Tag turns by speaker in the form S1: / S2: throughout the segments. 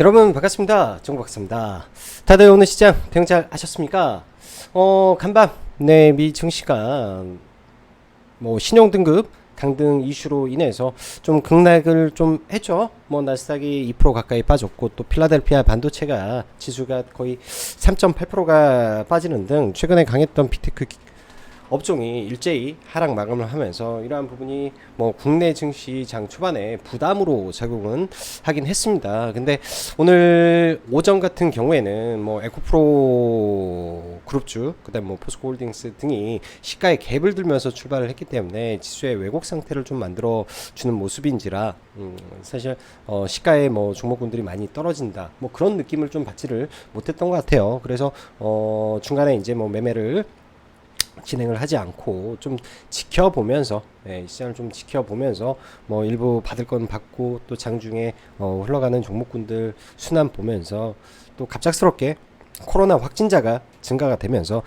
S1: 여러분 반갑습니다. 정박사입니다. 다들 오늘 시장 대응 잘 하셨습니까? 어 간밤 네미 증시가 뭐 신용 등급 강등 이슈로 인해서 좀 급락을 좀 했죠. 뭐 나스닥이 2% 가까이 빠졌고 또 필라델피아 반도체가 지수가 거의 3.8%가 빠지는 등 최근에 강했던 비테크 기- 업종이 일제히 하락 마감을 하면서 이러한 부분이 뭐 국내 증시 장 초반에 부담으로 작용은 하긴 했습니다. 근데 오늘 오전 같은 경우에는 뭐 에코프로 그룹주, 그다음 뭐 포스코홀딩스 등이 시가에 갭을 들면서 출발을 했기 때문에 지수의 왜곡 상태를 좀 만들어 주는 모습인지라 음, 사실 어, 시가에 뭐 종목군들이 많이 떨어진다, 뭐 그런 느낌을 좀 받지를 못했던 것 같아요. 그래서 어, 중간에 이제 뭐 매매를 진행을 하지 않고 좀 지켜보면서 예, 시장을 좀 지켜보면서 뭐 일부 받을 건 받고 또 장중에 어, 흘러가는 종목군들 순환 보면서 또 갑작스럽게 코로나 확진자가 증가가 되면서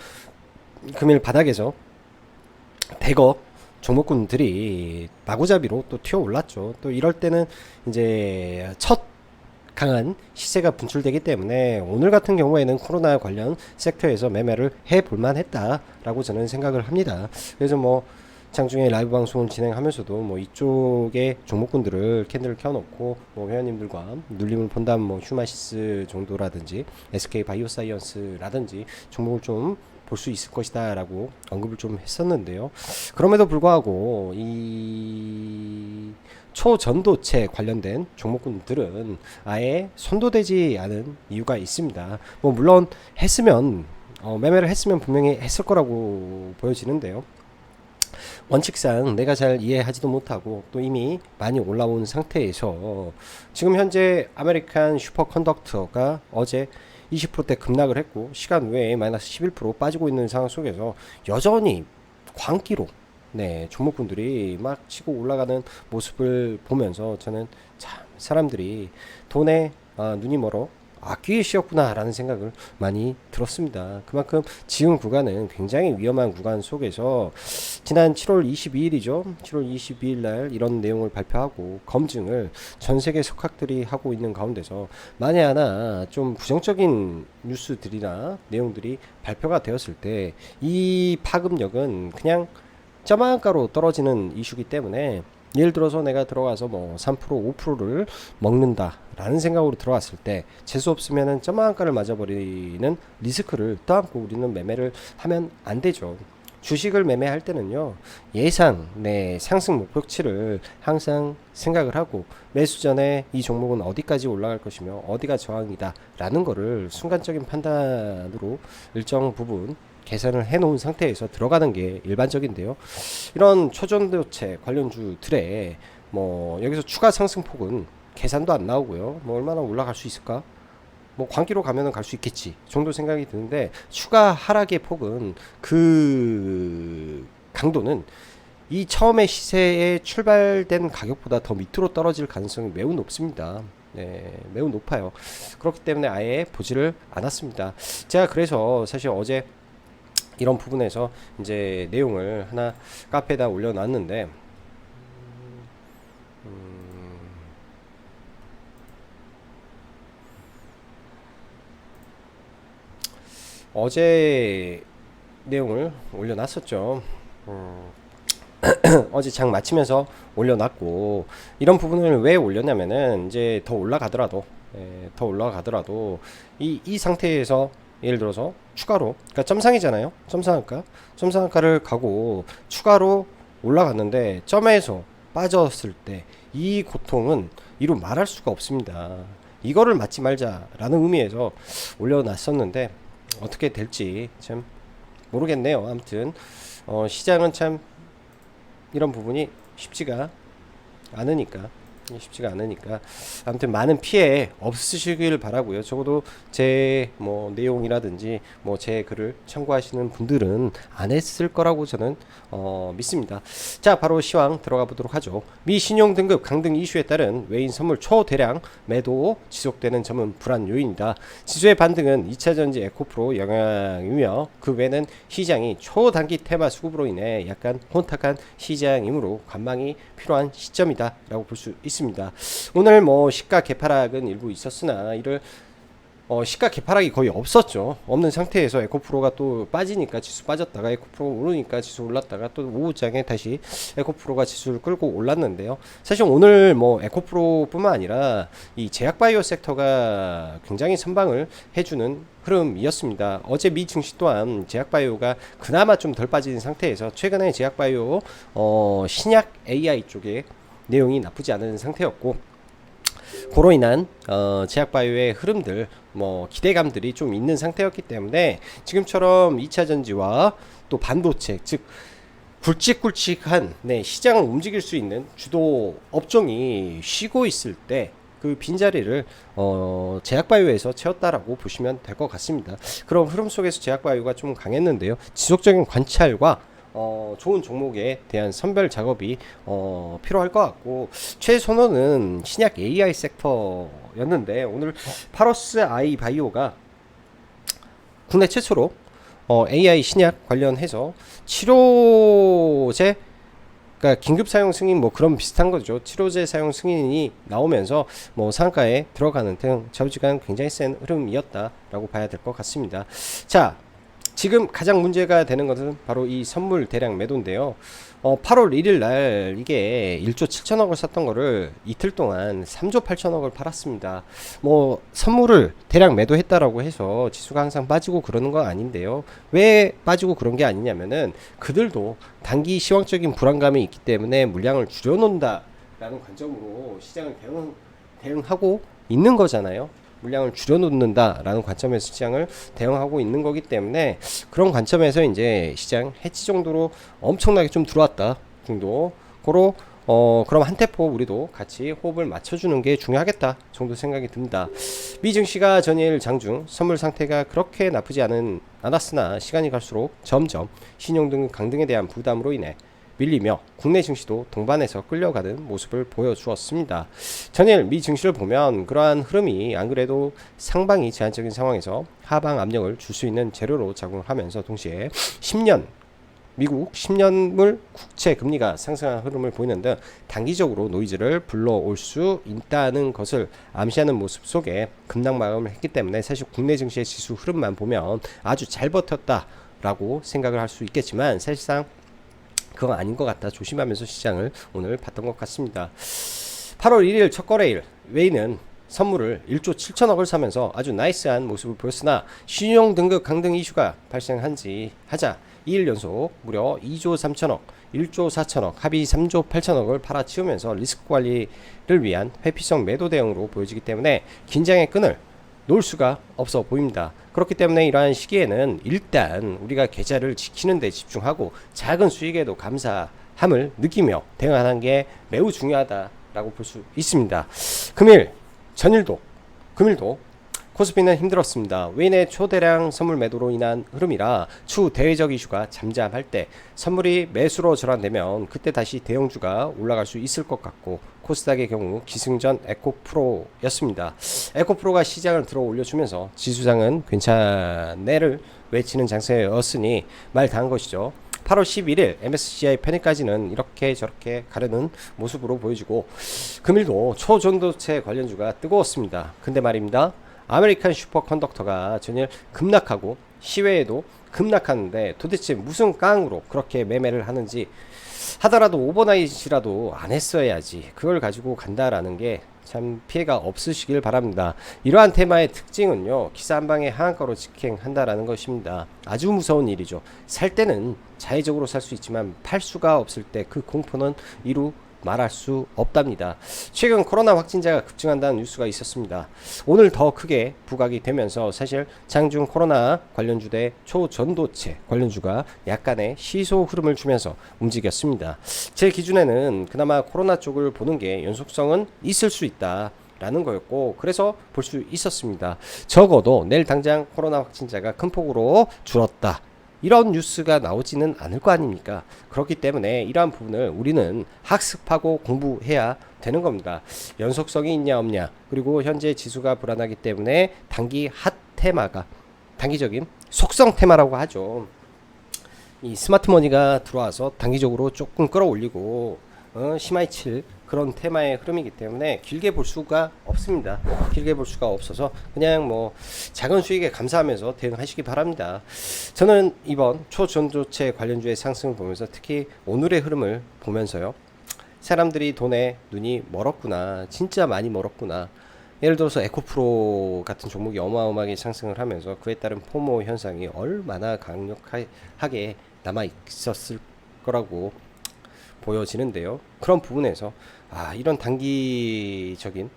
S1: 금일 바닥에서 대거 종목군들이 마구잡이로 또 튀어 올랐죠. 또 이럴 때는 이제 첫 강한 시세가 분출되기 때문에 오늘 같은 경우에는 코로나 관련 섹터에서 매매를 해 볼만 했다라고 저는 생각을 합니다. 그래서 뭐 장중에 라이브 방송을 진행하면서도 뭐 이쪽에 종목군들을 캔들을 켜놓고 뭐 회원님들과 눌림을 본다면 뭐 휴마시스 정도라든지 SK 바이오사이언스라든지 종목을 좀 볼 수 있을 것이다라고 언급을 좀 했었는데요. 그럼에도 불구하고 이 초전도체 관련된 종목군들은 아예 손도되지 않은 이유가 있습니다. 뭐 물론 했으면 어, 매매를 했으면 분명히 했을 거라고 보여지는데요. 원칙상 내가 잘 이해하지도 못하고 또 이미 많이 올라온 상태에서 지금 현재 아메리칸 슈퍼컨덕터가 어제 20%대 급락을 했고 시간 외에 마이너스 11% 빠지고 있는 상황 속에서 여전히 광기로 네 종목군들이 막 치고 올라가는 모습을 보면서 저는 참 사람들이 돈에 아, 눈이 멀어 아끼기 쉬었구나라는 생각을 많이 들었습니다. 그만큼 지금 구간은 굉장히 위험한 구간 속에서 지난 7월 22일이죠. 7월 22일 날 이런 내용을 발표하고 검증을 전 세계 석학들이 하고 있는 가운데서 만에 하나 좀 부정적인 뉴스들이나 내용들이 발표가 되었을 때 이 파급력은 그냥 점한가로 떨어지는 이슈기 때문에 예를 들어서 내가 들어가서 뭐 3% 5%를 먹는다라는 생각으로 들어갔을 때 재수 없으면은 점한가를 맞아버리는 리스크를 떠안고 우리는 매매를 하면 안 되죠. 주식을 매매할 때는요 예상 내 상승 목표치를 항상 생각을 하고 매수 전에 이 종목은 어디까지 올라갈 것이며 어디가 저항이다 라는 거를 순간적인 판단으로 일정 부분 계산을 해놓은 상태에서 들어가는 게 일반적인데요. 이런 초전도체 관련주들의 뭐 여기서 추가 상승폭은 계산도 안 나오고요. 뭐 얼마나 올라갈 수 있을까? 뭐 광기로 가면은 갈 수 있겠지 정도 생각이 드는데 추가 하락의 폭은 그 강도는 이 처음에 시세에 출발된 가격보다 더 밑으로 떨어질 가능성이 매우 높습니다. 네, 매우 높아요. 그렇기 때문에 아예 보지를 않았습니다. 제가 그래서 사실 어제 이런 부분에서 이제 내용을 하나 카페에다 올려놨는데 음, 어제 내용을 올려놨었죠. 음, 어제 장 마치면서 올려놨고 이런 부분을 왜 올렸냐면은 이제 더 올라가더라도 예, 더 올라가더라도 이, 이 상태에서 예를 들어서 추가로 그러니까 점상이잖아요. 점상한가 점상한가를 가고 추가로 올라갔는데 점에서 빠졌을 때 이 고통은 이루 말할 수가 없습니다. 이거를 맞지 말자라는 의미에서 올려놨었는데 어떻게 될지 참 모르겠네요. 아무튼 어, 시장은 참 이런 부분이 쉽지가 않으니까 쉽지가 않으니까 아무튼 많은 피해 없으시길 바라고요. 적어도 제 뭐 내용이라든지 뭐 제 글을 참고하시는 분들은 안 했을 거라고 저는 어, 믿습니다. 자, 바로 시황 들어가 보도록 하죠. 미 신용 등급 강등 이슈에 따른 외인 선물 초대량 매도 지속되는 점은 불안 요인이다. 지수의 반등은 2차 전지 에코프로 영향이며 그 외는 시장이 초단기 테마 수급으로 인해 약간 혼탁한 시장이므로 관망이 필요한 시점이다라고 볼 수 있습니다. 있습니다. 오늘 뭐 시가 개파락은 일부 있었으나 이를 어, 시가 개파락이 거의 없었죠. 없는 상태에서 에코프로가 또 빠지니까 지수 빠졌다가 에코프로가 오르니까 지수 올랐다가 또 오후장에 다시 에코프로가 지수를 끌고 올랐는데요. 사실 오늘 뭐 에코프로뿐만 아니라 이 제약바이오 섹터가 굉장히 선방을 해주는 흐름이었습니다. 어제 미 증시 또한 제약바이오가 그나마 좀 덜 빠진 상태에서 최근에 제약바이오 어, 신약 AI 쪽에 내용이 나쁘지 않은 상태였고 그로 인한 어, 제약바이오의 흐름들 뭐 기대감들이 좀 있는 상태였기 때문에 지금처럼 2차 전지와 또 반도체 즉 굵직굵직한 네, 시장을 움직일 수 있는 주도 업종이 쉬고 있을 때 그 빈자리를 어, 제약바이오에서 채웠다라고 보시면 될 것 같습니다. 그런 흐름 속에서 제약바이오가 좀 강했는데요. 지속적인 관찰과 어, 좋은 종목에 대한 선별 작업이 어, 필요할 것 같고 최선호는 신약 AI 섹터였는데 오늘 파러스 아이 바이오가 국내 최초로 어, AI 신약 관련해서 치료제 그러니까 긴급 사용 승인 뭐 그런 비슷한 거죠. 치료제 사용 승인이 나오면서 뭐 상가에 들어가는 등 좌우지간 굉장히 센 흐름이었다라고 봐야 될 것 같습니다. 자, 지금 가장 문제가 되는 것은 바로 이 선물 대량 매도인데요. 어, 8월 1일 날 이게 1조 7천억을 샀던 거를 이틀 동안 3조 8천억을 팔았습니다. 뭐 선물을 대량 매도했다라고 해서 지수가 항상 빠지고 그러는 건 아닌데요. 왜 빠지고 그런 게 아니냐면은 그들도 단기 시황적인 불안감이 있기 때문에 물량을 줄여놓는다라는 관점으로 시장을 대응, 대응하고 있는 거잖아요. 물량을 줄여놓는다라는 관점에서 시장을 대응하고 있는 거기 때문에 그런 관점에서 이제 시장 해치 정도로 엄청나게 좀 들어왔다 정도 고로 어 그럼 한 테포 우리도 같이 호흡을 맞춰주는 게 중요하겠다 정도 생각이 듭니다. 미 증시가 전일 장중 선물 상태가 그렇게 나쁘지 않은 않았으나 시간이 갈수록 점점 신용 등 강등에 대한 부담으로 인해 밀리며 국내 증시도 동반해서 끌려가는 모습을 보여주었습니다. 전일 미 증시를 보면 그러한 흐름이 안 그래도 상방이 제한적인 상황에서 하방 압력을 줄 수 있는 재료로 작용하면서 동시에 10년 미국 10년물 국채 금리가 상승한 흐름을 보이는 등 단기적으로 노이즈를 불러올 수 있다는 것을 암시하는 모습 속에 급락 마감을 했기 때문에 사실 국내 증시의 지수 흐름만 보면 아주 잘 버텼다 라고 생각을 할 수 있겠지만 사실상 그건 아닌 것 같다 조심하면서 시장을 오늘 봤던 것 같습니다. 8월 1일 첫 거래일 웨이는 선물을 1조 7천억을 사면서 아주 나이스한 모습을 보였으나 신용 등급 강등 이슈가 발생한 지 하자 2일 연속 무려 2조 3천억, 1조 4천억, 합의 3조 8천억을 팔아치우면서 리스크 관리를 위한 회피성 매도 대응으로 보여지기 때문에 긴장의 끈을 놓을 수가 없어 보입니다. 그렇기 때문에 이러한 시기에는 일단 우리가 계좌를 지키는 데 집중하고 작은 수익에도 감사함을 느끼며 대응하는 게 매우 중요하다라고 볼 수 있습니다. 금일 전일도 금일도 코스피는 힘들었습니다. 외인의 초대량 선물 매도로 인한 흐름이라 추후 대외적 이슈가 잠잠할 때 선물이 매수로 전환되면 그때 다시 대형주가 올라갈 수 있을 것 같고 코스닥의 경우 기승전 에코프로였습니다. 에코프로가 시장을 들어 올려주면서 지수장은 괜찮네를 외치는 장세였으니 말 다한 것이죠. 8월 11일 MSCI 편입까지는 이렇게 저렇게 가려는 모습으로 보여지고 금일도 초전도체 관련주가 뜨거웠습니다. 근데 말입니다. 아메리칸 슈퍼컨덕터가 전일 급락하고 시외에도 급락하는데 도대체 무슨 깡으로 그렇게 매매를 하는지 하더라도 오버나이트라도 안 했어야지 그걸 가지고 간다라는 게 참 피해가 없으시길 바랍니다. 이러한 테마의 특징은요 기사 한 방에 하한가로 직행한다라는 것입니다. 아주 무서운 일이죠. 살 때는 자의적으로 살 수 있지만 팔 수가 없을 때 그 공포는 이루 말할 수 없답니다. 최근 코로나 확진자가 급증한다는 뉴스가 있었습니다. 오늘 더 크게 부각이 되면서 사실 장중 코로나 관련주대 초전도체 관련주가 약간의 시소 흐름을 주면서 움직였습니다. 제 기준에는 그나마 코로나 쪽을 보는 게 연속성은 있을 수 있다. 라는 거였고 그래서 볼 수 있었습니다. 적어도 내일 당장 코로나 확진자가 큰 폭으로 줄었다. 이런 뉴스가 나오지는 않을 거 아닙니까? 그렇기 때문에 이러한 부분을 우리는 학습하고 공부해야 되는 겁니다. 연속성이 있냐 없냐 그리고 현재 지수가 불안하기 때문에 단기 핫 테마가 단기적인 속성 테마라고 하죠. 이 스마트머니가 들어와서 단기적으로 조금 끌어올리고 어, 시마이칠 그런 테마의 흐름이기 때문에 길게 볼 수가 없습니다. 길게 볼 수가 없어서 그냥 뭐 작은 수익에 감사하면서 대응하시기 바랍니다. 저는 이번 초전도체 관련주의 상승을 보면서 특히 오늘의 흐름을 보면서요. 사람들이 돈에 눈이 멀었구나. 진짜 많이 멀었구나. 예를 들어서 에코프로 같은 종목이 어마어마하게 상승을 하면서 그에 따른 포모 현상이 얼마나 강력하게 남아 있었을 거라고 보여지는데요. 그런 부분에서 아 이런 단기적인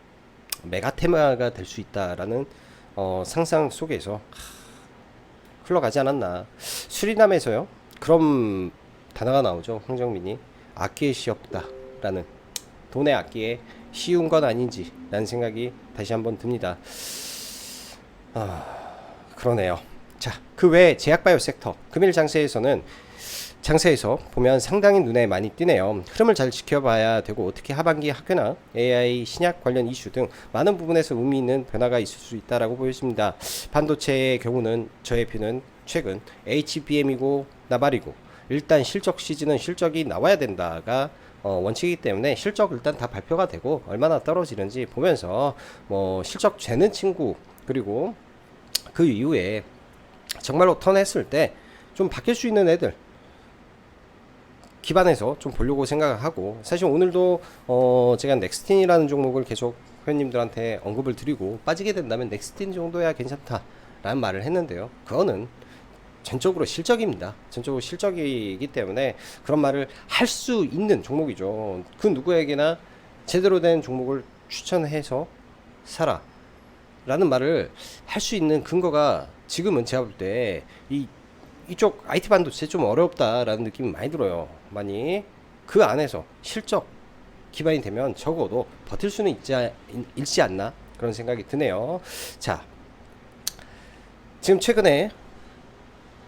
S1: 메가 테마가 될 수 있다라는 어, 상상 속에서 하, 흘러가지 않았나. 수리남에서요. 그런 단어가 나오죠. 황정민이 아끼에 시없다라는 돈의 아끼에 쉬운 건 아닌지라는 생각이 다시 한번 듭니다. 아, 그러네요. 자, 그 외에 제약바이오 섹터 금일 장세에서는 장세에서 보면 상당히 눈에 많이 띄네요. 흐름을 잘 지켜봐야 되고 특히 하반기 학교나 AI 신약 관련 이슈 등 많은 부분에서 의미 있는 변화가 있을 수 있다라고 보여집니다. 반도체의 경우는 저의 표는 최근 HBM이고 나발이고 일단 실적 시즌은 실적이 나와야 된다가 어, 원칙이기 때문에 실적 일단 다 발표가 되고 얼마나 떨어지는지 보면서 뭐 실적 재는 친구 그리고 그 이후에 정말로 턴했을 때 좀 바뀔 수 있는 애들 기반에서 좀 보려고 생각하고 사실 오늘도 어 제가 넥스틴이라는 종목을 계속 회원님들한테 언급을 드리고 빠지게 된다면 넥스틴 정도야 괜찮다라는 말을 했는데요. 그거는 전적으로 실적입니다. 전적으로 실적이기 때문에 그런 말을 할 수 있는 종목이죠. 그 누구에게나 제대로 된 종목을 추천해서 사라. 라는 말을 할 수 있는 근거가 지금은 제가 볼 때 이 이쪽 IT 반도체 좀 어렵다라는 느낌이 많이 들어요. 많이 그 안에서 실적 기반이 되면 적어도 버틸 수는 있지, 있지 않나 그런 생각이 드네요. 자, 지금 최근에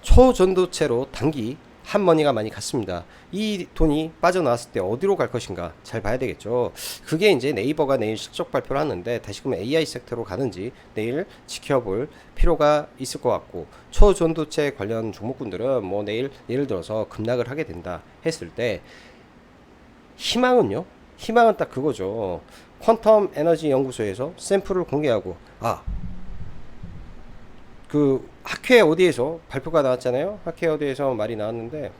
S1: 초전도체로 단기 한머니가 많이 갔습니다. 이 돈이 빠져나왔을 때 어디로 갈 것인가 잘 봐야 되겠죠. 그게 이제 네이버가 내일 실적 발표를 하는데 다시금 AI 섹터로 가는지 내일 지켜볼 필요가 있을 것 같고 초전도체 관련 종목군들은 뭐 내일 예를 들어서 급락을 하게 된다 했을 때 희망은요. 희망은 딱 그거죠. 퀀텀 에너지 연구소에서 샘플을 공개하고 아 그 학회 어디에서 발표가 나왔잖아요. 학회 어디에서 말이 나왔는데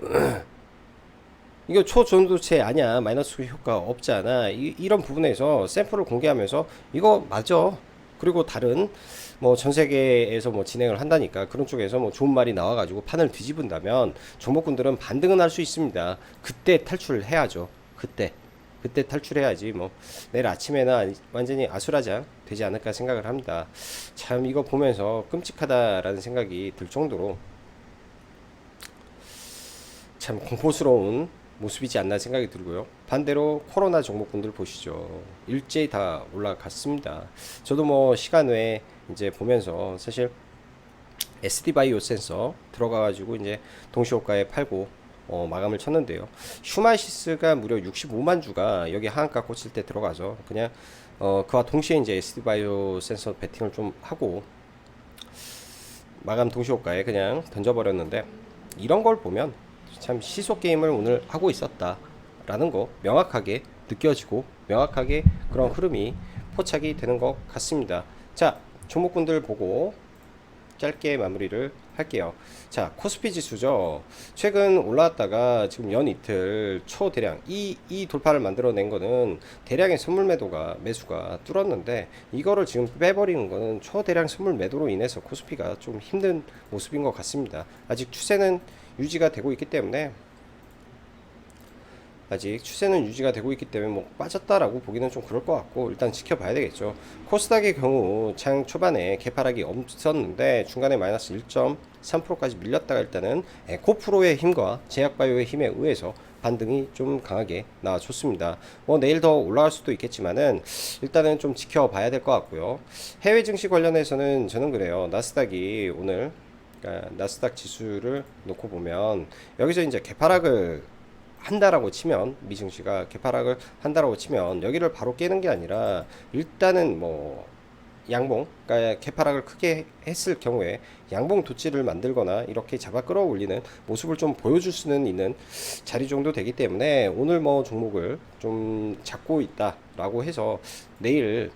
S1: 이거 초전도체 아니야. 마이너스 효과 없잖아. 이, 이런 부분에서 샘플을 공개하면서 이거 맞아. 그리고 다른 뭐 전 세계에서 뭐 진행을 한다니까 그런 쪽에서 뭐 좋은 말이 나와가지고 판을 뒤집은다면 종목군들은 반등은 할 수 있습니다. 그때 탈출을 해야죠. 그때 그때 탈출해야지 뭐 내일 아침에나 완전히 아수라장 되지 않을까 생각을 합니다 참 이거 보면서 끔찍하다라는 생각이 들 정도로 참 공포스러운 모습이지 않나 생각이 들고요. 반대로 코로나 종목분들 보시죠. 일제히 다 올라갔습니다. 저도 뭐 시간 외에 이제 보면서 사실 SD 바이오 센서 들어가가지고 이제 동시호가에 팔고 어, 마감을 쳤는데요. 휴마시스가 무려 65만 주가 여기 하한가 꽂힐 때 들어가서 그냥 어, 그와 동시에 이제 SD 바이오 센서 베팅을 좀 하고 마감 동시호가에 그냥 던져버렸는데 이런 걸 보면 참 시소 게임을 오늘 하고 있었다라는 거 명확하게 느껴지고 명확하게 그런 흐름이 포착이 되는 것 같습니다. 자, 종목군들 보고 짧게 마무리를 할게요. 자, 코스피 지수죠. 최근 올라왔다가 지금 연 이틀 초대량 이, 이 돌파를 만들어낸 거는 대량의 선물 매도가 매수가 뚫었는데 이거를 지금 빼버리는 거는 초대량 선물 매도로 인해서 코스피가 좀 힘든 모습인 것 같습니다. 아직 추세는 유지가 되고 있기 때문에 아직 추세는 유지가 되고 있기 때문에 뭐 빠졌다라고 보기는 좀 그럴 것 같고 일단 지켜봐야 되겠죠. 코스닥의 경우 장 초반에 개파락이 없었는데 중간에 마이너스 1.3%까지 밀렸다가 일단은 에코프로의 힘과 제약바이오의 힘에 의해서 반등이 좀 강하게 나와줬습니다. 뭐 내일 더 올라갈 수도 있겠지만은 일단은 좀 지켜봐야 될 것 같고요. 해외 증시 관련해서는 저는 그래요. 나스닥이 오늘 그러니까 나스닥 지수를 놓고 보면 여기서 이제 개파락을 한다라고 치면 미증시가 개파락을 한다라고 치면 여기를 바로 깨는 게 아니라 일단은 뭐 양봉, 그러니까 개파락을 크게 했을 경우에 양봉 도치를 만들거나 이렇게 잡아 끌어올리는 모습을 좀 보여줄 수는 있는 자리 정도 되기 때문에 오늘 뭐 종목을 좀 잡고 있다라고 해서 내일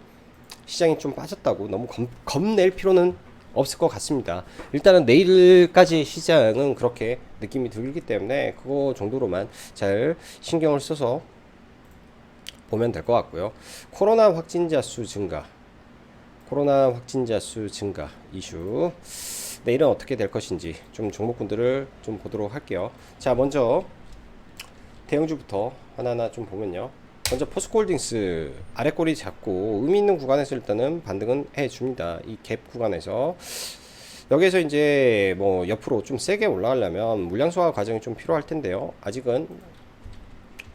S1: 시장이 좀 빠졌다고 너무 겁, 겁낼 필요는 없을 것 같습니다. 일단은 내일까지 시장은 그렇게 느낌이 들기 때문에 그거 정도로만 잘 신경을 써서 보면 될 것 같고요. 코로나 확진자 수 증가, 코로나 확진자 수 증가 이슈. 내일은 어떻게 될 것인지 좀 종목군들을 좀 보도록 할게요. 자, 먼저 대형주부터 하나하나 좀 보면요. 먼저 포스코홀딩스 아래 꼬리 잡고 의미 있는 구간에서 일단은 반등은 해줍니다. 이 갭 구간에서 여기에서 이제 뭐 옆으로 좀 세게 올라가려면 물량 소화 과정이 좀 필요할 텐데요. 아직은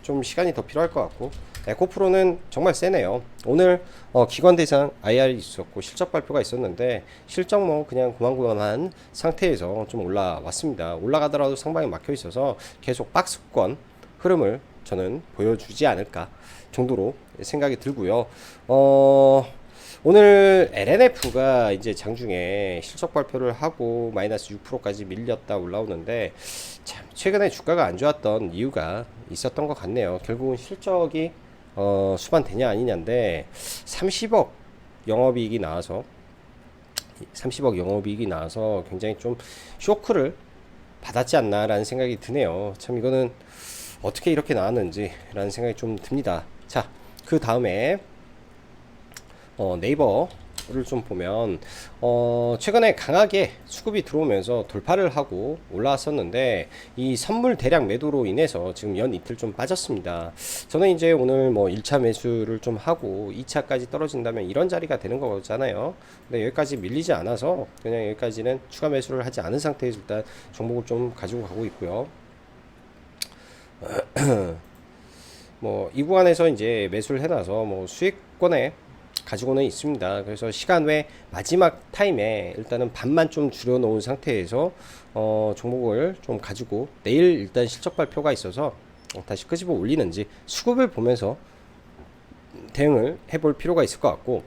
S1: 좀 시간이 더 필요할 것 같고 에코프로는 정말 세네요. 오늘 어, 기관 대상 IR이 있었고 실적 발표가 있었는데 실적 뭐 그냥 고만고만한 상태에서 좀 올라왔습니다. 올라가더라도 상방에 막혀 있어서 계속 박스권 흐름을 저는 보여주지 않을까 정도로 생각이 들고요. 어, 오늘 LNF가 이제 장중에 실적 발표를 하고 마이너스 6%까지 밀렸다 올라오는데 참 최근에 주가가 안 좋았던 이유가 있었던 것 같네요. 결국은 실적이 어, 수반되냐 아니냐인데 30억 영업이익이 나와서 30억 영업이익이 나와서 굉장히 좀 쇼크를 받았지 않나라는 생각이 드네요. 참 이거는 어떻게 이렇게 나왔는지라는 생각이 좀 듭니다. 자, 그 다음에 어, 네이버를 좀 보면 어, 최근에 강하게 수급이 들어오면서 돌파를 하고 올라왔었는데 이 선물 대량 매도로 인해서 지금 연 이틀 좀 빠졌습니다. 저는 이제 오늘 뭐 1차 매수를 좀 하고 2차까지 떨어진다면 이런 자리가 되는 거잖아요. 근데 여기까지 밀리지 않아서 그냥 여기까지는 추가 매수를 하지 않은 상태에서 일단 종목을 좀 가지고 가고 있고요. 뭐 이 구간에서 이제 매수를 해놔서 뭐 수익권에 가지고는 있습니다. 그래서 시간 외 마지막 타임에 일단은 반만 좀 줄여놓은 상태에서 어, 종목을 좀 가지고 내일 일단 실적 발표가 있어서 어, 다시 끄집어 올리는지 수급을 보면서 대응을 해볼 필요가 있을 것 같고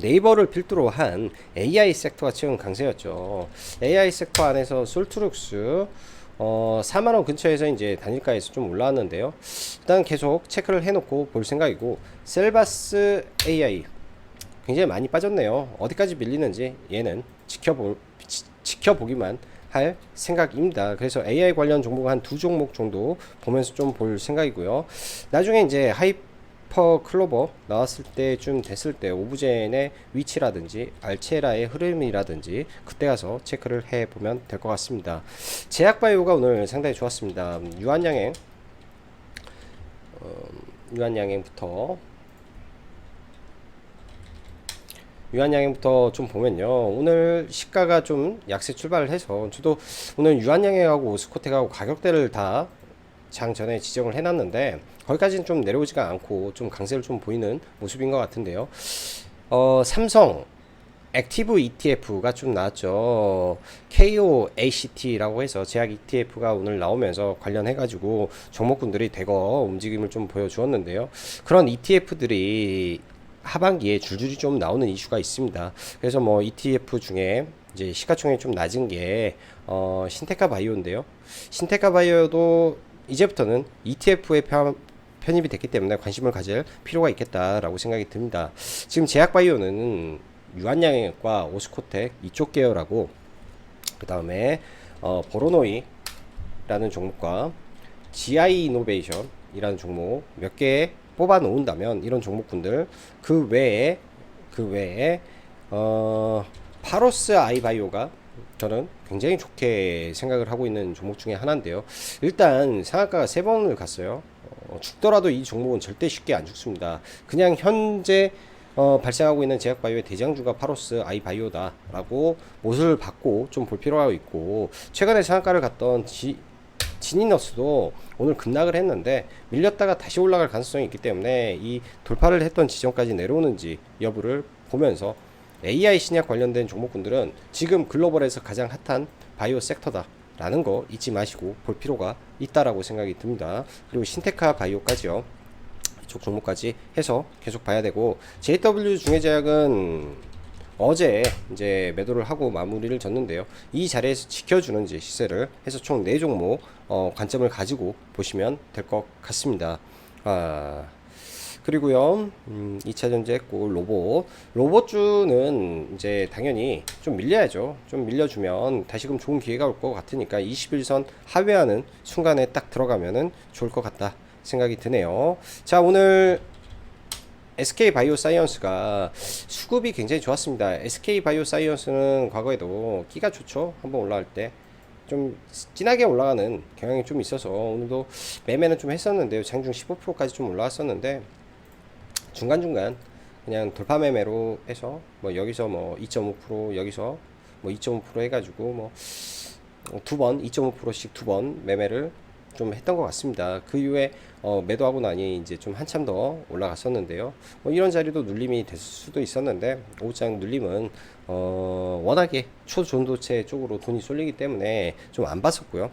S1: 네이버를 필두로 한 AI 섹터가 최근 강세였죠. AI 섹터 안에서 솔트룩스 어, 4만원 근처에서 이제 단일가에서 좀 올라왔는데요. 일단 계속 체크를 해놓고 볼 생각이고, 셀바스 AI. 굉장히 많이 빠졌네요. 어디까지 밀리는지 얘는 지켜볼, 지, 지켜보기만 할 생각입니다. 그래서 AI 관련 종목 한 두 종목 정도 보면서 좀 볼 생각이고요. 나중에 이제 하이 퍼 클로버 나왔을 때쯤 됐을 때 오브젠의 위치라든지 알체라의 흐름이라든지 그때 가서 체크를 해 보면 될 것 같습니다. 제약바이오가 오늘 상당히 좋았습니다. 유한양행 어, 유한양행부터 유한양행부터 좀 보면요. 오늘 시가가 좀 약세 출발을 해서 저도 오늘 유한양행하고 오스코텍하고 가격대를 다 장 전에 지정을 해놨는데 거기까지는 좀 내려오지가 않고 좀 강세를 좀 보이는 모습인 것 같은데요. 어, 삼성 액티브 ETF가 좀 나왔죠. KOACT라고 해서 제약 ETF가 오늘 나오면서 관련해가지고 종목군들이 대거 움직임을 좀 보여주었는데요. 그런 ETF들이 하반기에 줄줄이 좀 나오는 이슈가 있습니다. 그래서 뭐 ETF 중에 이제 시가총액이 좀 낮은 게 어, 신테카 바이오인데요. 신테카 바이오도 이제부터는 ETF에 편입이 됐기 때문에 관심을 가질 필요가 있겠다라고 생각이 듭니다. 지금 제약바이오는 유한양액과 오스코텍 이쪽 계열하고 그 다음에 어, 보로노이라는 종목과 GI 이노베이션이라는 종목 몇 개 뽑아 놓은다면 이런 종목군들 그 외에 그 외에 어, 파로스 아이바이오가 저는 굉장히 좋게 생각을 하고 있는 종목 중에 하나인데요. 일단 상한가가 세 번을 갔어요. 어, 죽더라도 이 종목은 절대 쉽게 안 죽습니다. 그냥 현재 어, 발생하고 있는 제약바이오의 대장주가 파로스 아이바이오다라고 못을 받고 좀 볼 필요가 있고 최근에 상한가를 갔던 지, 지니너스도 오늘 급락을 했는데 밀렸다가 다시 올라갈 가능성이 있기 때문에 이 돌파를 했던 지점까지 내려오는지 여부를 보면서 AI 신약 관련된 종목군들은 지금 글로벌에서 가장 핫한 바이오 섹터다. 라는 거 잊지 마시고 볼 필요가 있다라고 생각이 듭니다. 그리고 신테카 바이오까지요. 이쪽 종목까지 해서 계속 봐야 되고 JW 중해제약은 어제 이제 매도를 하고 마무리를 졌는데요. 이 자리에서 지켜주는 이제 시세를 해서 총 4종목 어, 관점을 가지고 보시면 될 것 같습니다. 아, 그리고요, 음, 2차 전지 했고, 로봇. 로봇주는 이제 당연히 좀 밀려야죠. 좀 밀려주면 다시금 좋은 기회가 올 것 같으니까 21선 하회하는 순간에 딱 들어가면은 좋을 것 같다 생각이 드네요. 자, 오늘 SK 바이오 사이언스가 수급이 굉장히 좋았습니다. SK 바이오 사이언스는 과거에도 끼가 좋죠. 한번 올라갈 때. 좀 진하게 올라가는 경향이 좀 있어서 오늘도 매매는 좀 했었는데요. 장중 15%까지 좀 올라왔었는데 중간중간 그냥 돌파 매매로 해서 뭐 여기서 뭐 2.5% 여기서 뭐 2.5% 해가지고 뭐 두 번 2.5%씩 두 번 매매를 좀 했던 것 같습니다. 그 이후에 어, 매도하고 나니 이제 좀 한참 더 올라갔었는데요. 뭐 이런 자리도 눌림이 됐을 수도 있었는데 오장 눌림은 어, 워낙에 초전도체 쪽으로 돈이 쏠리기 때문에 좀 안 봤었고요.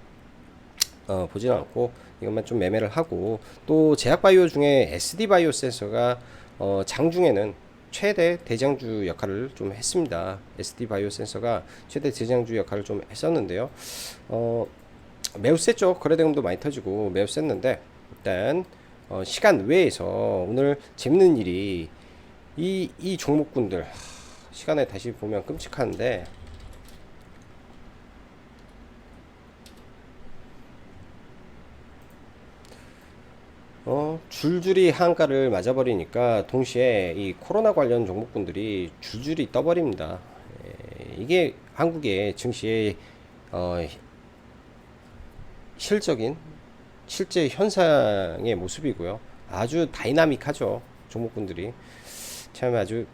S1: 어, 보지는 않고 이것만 좀 매매를 하고 또 제약바이오 중에 SD바이오 센서가 어, 장중에는 최대 대장주 역할을 좀 했습니다. SD바이오 센서가 최대 대장주 역할을 좀 했었는데요. 어, 매우 셌죠. 거래대금도 많이 터지고 매우 셌는데 일단 어, 시간 외에서 오늘 재밌는 일이 이, 이 종목군들 하, 시간에 다시 보면 끔찍한데 어, 줄줄이 한가를 맞아버리니까 동시에 이 코로나 관련 종목군들이 줄줄이 떠버립니다. 에, 이게 한국의 증시의 어, 실적인 실제 현상의 모습이고요. 아주 다이나믹하죠. 종목군들이 참 아주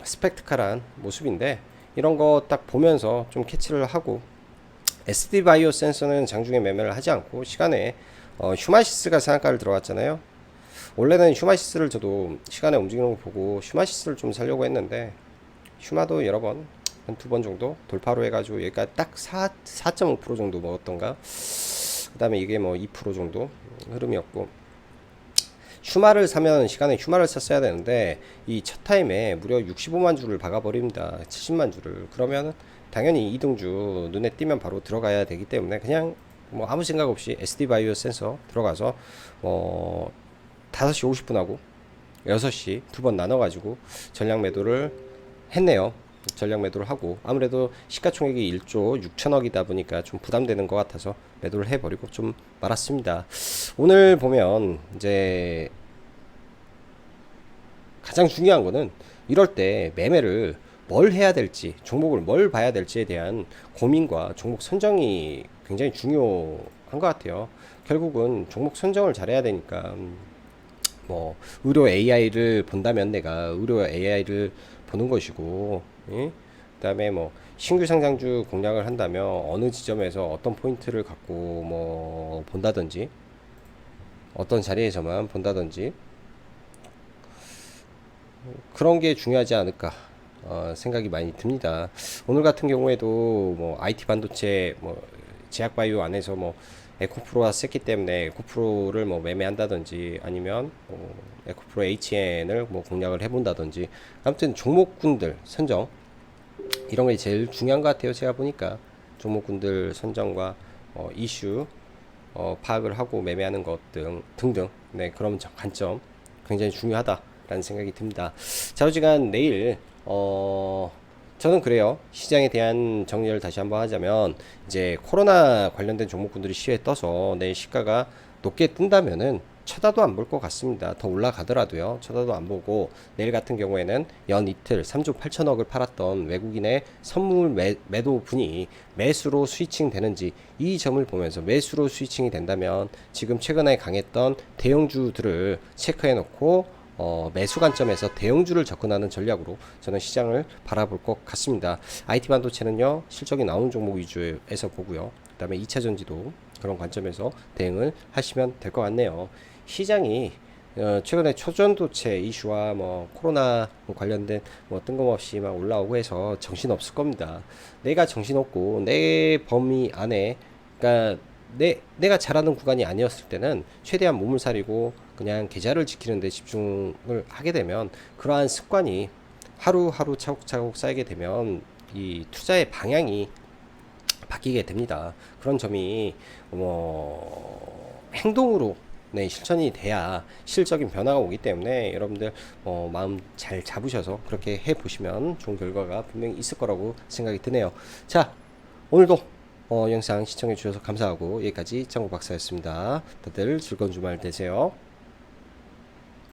S1: 스펙트컬한 모습인데 이런 거 딱 보면서 좀 캐치를 하고 SD 바이오 센서는 장중에 매매를 하지 않고 시간에 어, 휴마시스가 상한가를 들어왔잖아요. 원래는 휴마시스를 저도 시간에 움직이는 거 보고 휴마시스를 좀 살려고 했는데 휴마도 여러 번 한 두 번 정도 돌파로 해가지고 여기까지 딱 4, 4.5% 정도 먹었던가? 그 다음에 이게 뭐 2% 정도? 흐름이었고. 휴마를 사면 시간에 휴마를 샀어야 되는데 이 첫 타임에 무려 65만 주를 박아버립니다. 70만 주를. 그러면 당연히 이등주 눈에 띄면 바로 들어가야 되기 때문에 그냥 뭐 아무 생각 없이 SD 바이오 센서 들어가서 어 5시 50분하고 6시 두 번 나눠 가지고 전량 매도를 했네요. 전량 매도를 하고 아무래도 시가총액이 1조 6천억이다 보니까 좀 부담되는 것 같아서 매도를 해버리고 좀 말았습니다. 오늘 보면 이제 가장 중요한 거는 이럴 때 매매를 뭘 해야 될지 종목을 뭘 봐야 될지에 대한 고민과 종목 선정이 굉장히 중요한 것 같아요. 결국은 종목 선정을 잘해야 되니까 음, 뭐 의료 AI를 본다면 내가 의료 AI를 보는 것이고 예? 그 다음에 뭐 신규 상장주 공략을 한다면 어느 지점에서 어떤 포인트를 갖고 뭐 본다든지 어떤 자리에서만 본다든지 그런 게 중요하지 않을까 어, 생각이 많이 듭니다. 오늘 같은 경우에도 뭐 IT 반도체 뭐 제약바이오 안에서 뭐 에코프로가 셌기 때문에 에코프로를 뭐 매매한다든지 아니면 뭐 에코프로 HN을 뭐 공략을 해본다든지 아무튼 종목군들 선정 이런 게 제일 중요한 것 같아요. 제가 보니까 종목군들 선정과 어, 이슈 어, 파악을 하고 매매하는 것 등 등등 네 그런 점- 관점 굉장히 중요하다라는 생각이 듭니다. 자우지간 내일 어 저는 그래요. 시장에 대한 정리를 다시 한번 하자면 이제 코로나 관련된 종목군들이 시에 떠서 내일 시가가 높게 뜬다면은 쳐다도 안 볼 것 같습니다. 더 올라가더라도요. 쳐다도 안 보고 내일 같은 경우에는 연 이틀 3조 8천억을 팔았던 외국인의 선물 매, 매도 분이 매수로 스위칭 되는지 이 점을 보면서 매수로 스위칭이 된다면 지금 최근에 강했던 대형주들을 체크해 놓고 어, 매수 관점에서 대형주를 접근하는 전략으로 저는 시장을 바라볼 것 같습니다. IT 반도체는요 실적이 나오는 종목 위주에서 보고요. 그다음에 2차 전지도 그런 관점에서 대응을 하시면 될 것 같네요. 시장이 어, 최근에 초전도체 이슈와 뭐 코로나 관련된 뭐 뜬금없이 막 올라오고 해서 정신 없을 겁니다. 내가 정신 없고 내 범위 안에 그러니까 내 내가 잘하는 구간이 아니었을 때는 최대한 몸을 사리고 그냥 계좌를 지키는 데 집중을 하게 되면 그러한 습관이 하루하루 차곡차곡 쌓이게 되면 이 투자의 방향이 바뀌게 됩니다. 그런 점이 뭐 행동으로 네, 실천이 돼야 실적인 변화가 오기 때문에 여러분들 어, 마음 잘 잡으셔서 그렇게 해 보시면 좋은 결과가 분명히 있을 거라고 생각이 드네요. 자, 오늘도 어, 영상 시청해 주셔서 감사하고 여기까지 장국 박사였습니다. 다들 즐거운 주말 되세요.